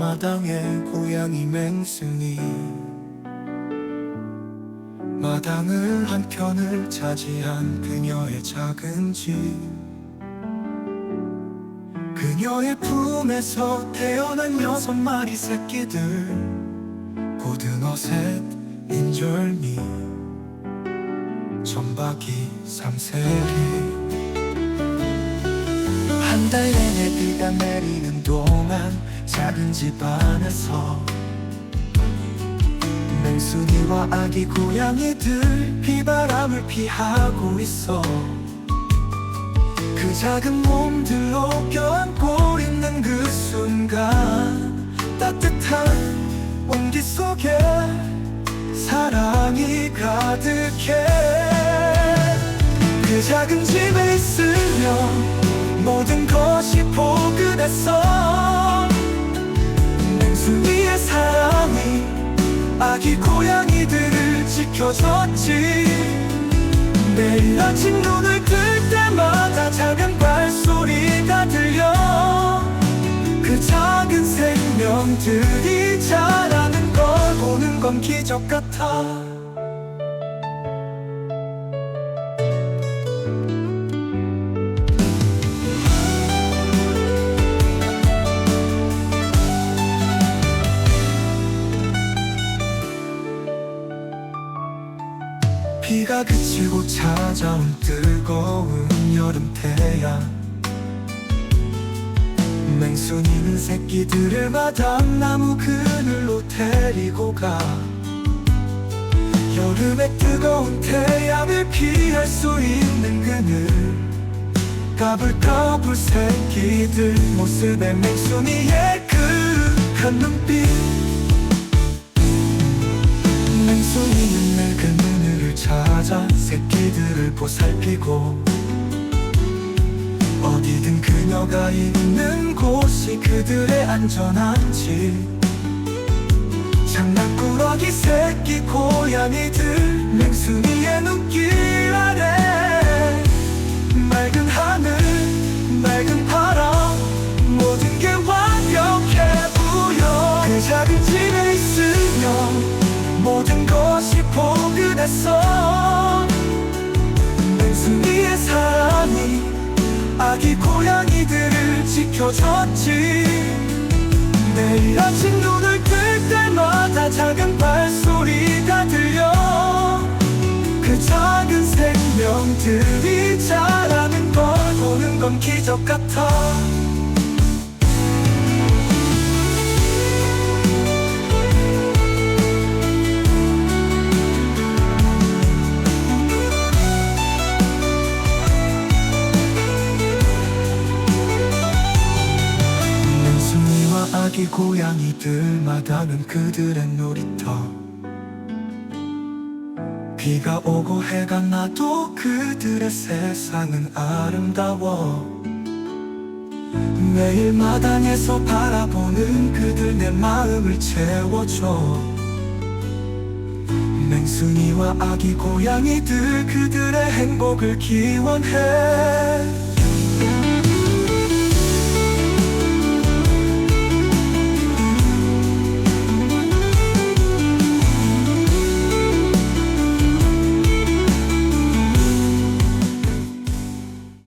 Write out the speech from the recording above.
마당에 고양이 맹순이 마당을 한 켠을 차지한 그녀의 작은 집. 그녀의 품에서 태어난 여섯 마리 새끼들 고등어 셋, 인절미 전박이 삼세리. 한 달 내내 비가 내리는 동안 작은 집 안에서 맹순이와 아기 고양이들 비바람을 피하고 있어. 그 작은 몸들로 껴안고 있는 그 순간 따뜻한 온기 속에 사랑이 가득해. 그 작은 집에 있으면 모든 것이 포근했어 아기 고양이들을 지켜줬지. 매일 아침 눈을 뜰 때마다 작은 발소리가 들려. 그 작은 생명들이 자라는 걸 보는 건 기적 같아 비가 그치고 찾아온 뜨거운 여름 태양. 맹순이는 새끼들을 마당나무 그늘로 데리고 가. 여름의 뜨거운 태양을 피할 수 있는 그늘. 까불까불 새끼들 모습에 맹순이의 그한 눈빛. 맹순이는 늙은 보살피고 어디든 그녀가 있는 곳이 그들의 안전한 집 장난꾸러기 새끼 고양이들 맹순이 지켜줬지. 매일 아침 눈을 뜰 때마다 작은 발소리가 들려. 그 작은 생명들이 자라는 걸 보는 건 기적 같아 아기 고양이들마다는 그들의 놀이터. 비가 오고 해가 나도 그들의 세상은 아름다워. 매일 마당에서 바라보는 그들 내 마음을 채워줘. 맹순이와 아기 고양이들 그들의 행복을 기원해